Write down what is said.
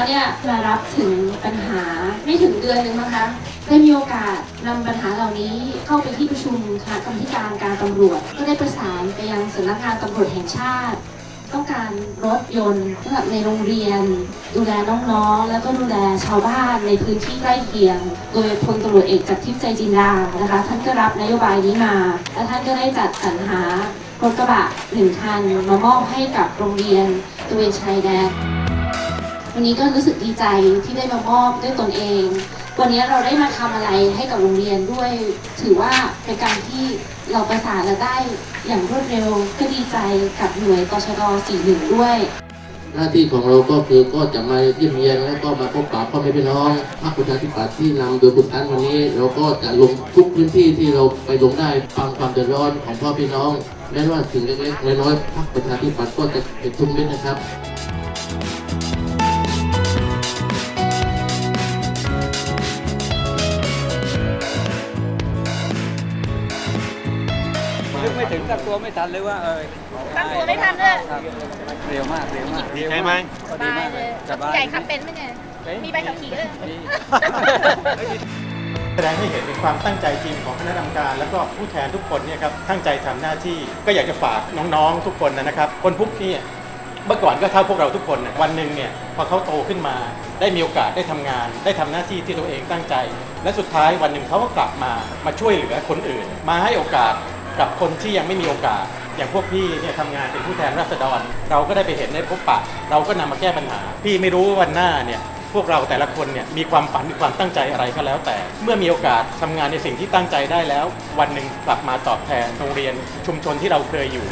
แล้วเนี่ยมารับถึงปัญหาไม่ถึงเดือนหนึ่งมั้งคะได้มีโอกาสนำปัญหาเหล่านี้เข้าไปที่ประชุมคณะกรรมการการตำรวจ ก็ได้ประสานไปยังสำนักงานตำรวจแห่งชาติ ต้องการรถยนต์สำหรับในโรงเรียน ดูแลน้องๆ แล้วก็ดูแลชาวบ้านในพื้นที่ใกล้เคียง โดยพลตำรวจเอกจากทิพย์ใจจินดานะคะ ท่านก็รับนโยบายนี้มา และท่านก็ได้จัดสรรหารถกระบะหนึ่งคันมามอบให้กับโรงเรียนตระเวนชายแดน วันนี้ก็รู้สึกดีใจที่ได้มามอบด้วยตนเอง วันนี้เราได้มาทำอะไรให้กับโรงเรียนด้วย ถือว่าเป็นการที่เราประสานและได้อย่างรวดเร็วก็ดีใจกับหน่วยตชด41 ด้วย หน้าที่ของเราก็คือก็จะมาเยี่ยมเยียนแล้วก็มาพบปะพ่อแม่พี่น้องพรรคประชาธิปัตย์ที่นำโดยคุณทันวันนี้ เราก็จะลงทุกพื้นที่ที่เราไปลงได้ฟังความเดือดร้อนของพ่อพี่น้องแม้ว่าสิ่งเล็กๆน้อยๆพรรคประชาธิปัตย์ก็จะเป็นทุกเม็ดนะครับ นึกไม่ถึงตั้งตัวไม่ทันเลยว่าเออตั้งตัวไม่ทันเลยครับเร็วมากเร็วมากดีใจไหมสบายเลยสบายใหญ่ขับเป็นไหมเนี่ยมีใบขับขี่ด้วยดีแสดงให้เห็นถึงความตั้งใจจริงของคณะกรรมการ แล้วก็ผู้แทนทุกคนเนี่ยครับตั้งใจทำหน้าที่ก็อยากจะฝากน้องๆทุกคนนะครับ คนพวกนี้เมื่อก่อนก็เท่าพวกเราทุกคนนะวันหนึ่งเนี่ยพอเขาโตขึ้นมา ได้มีโอกาสได้ทำงาน ได้ทำหน้าที่ที่ตัวเองตั้งใจ และสุดท้ายวันหนึ่งเขาก็กลับมามาช่วยเหลือคนอื่น มาให้โอกาส กับคนที่ยังไม่มีโอกาส อย่างพวกพี่เนี่ยทำงานเป็นผู้แทนราษฎร เราก็ได้ไปเห็นในพบปะ เราก็นำมาแก้ปัญหา พี่ไม่รู้ว่าวันหน้าเนี่ยพวกเราแต่ละคนเนี่ยมีความฝันมีความตั้งใจอะไรก็แล้วแต่ เมื่อมีโอกาสทำงานในสิ่งที่ตั้งใจได้แล้ว วันหนึ่งกลับมาตอบแทนโรงเรียนชุมชนที่เราเคยอยู่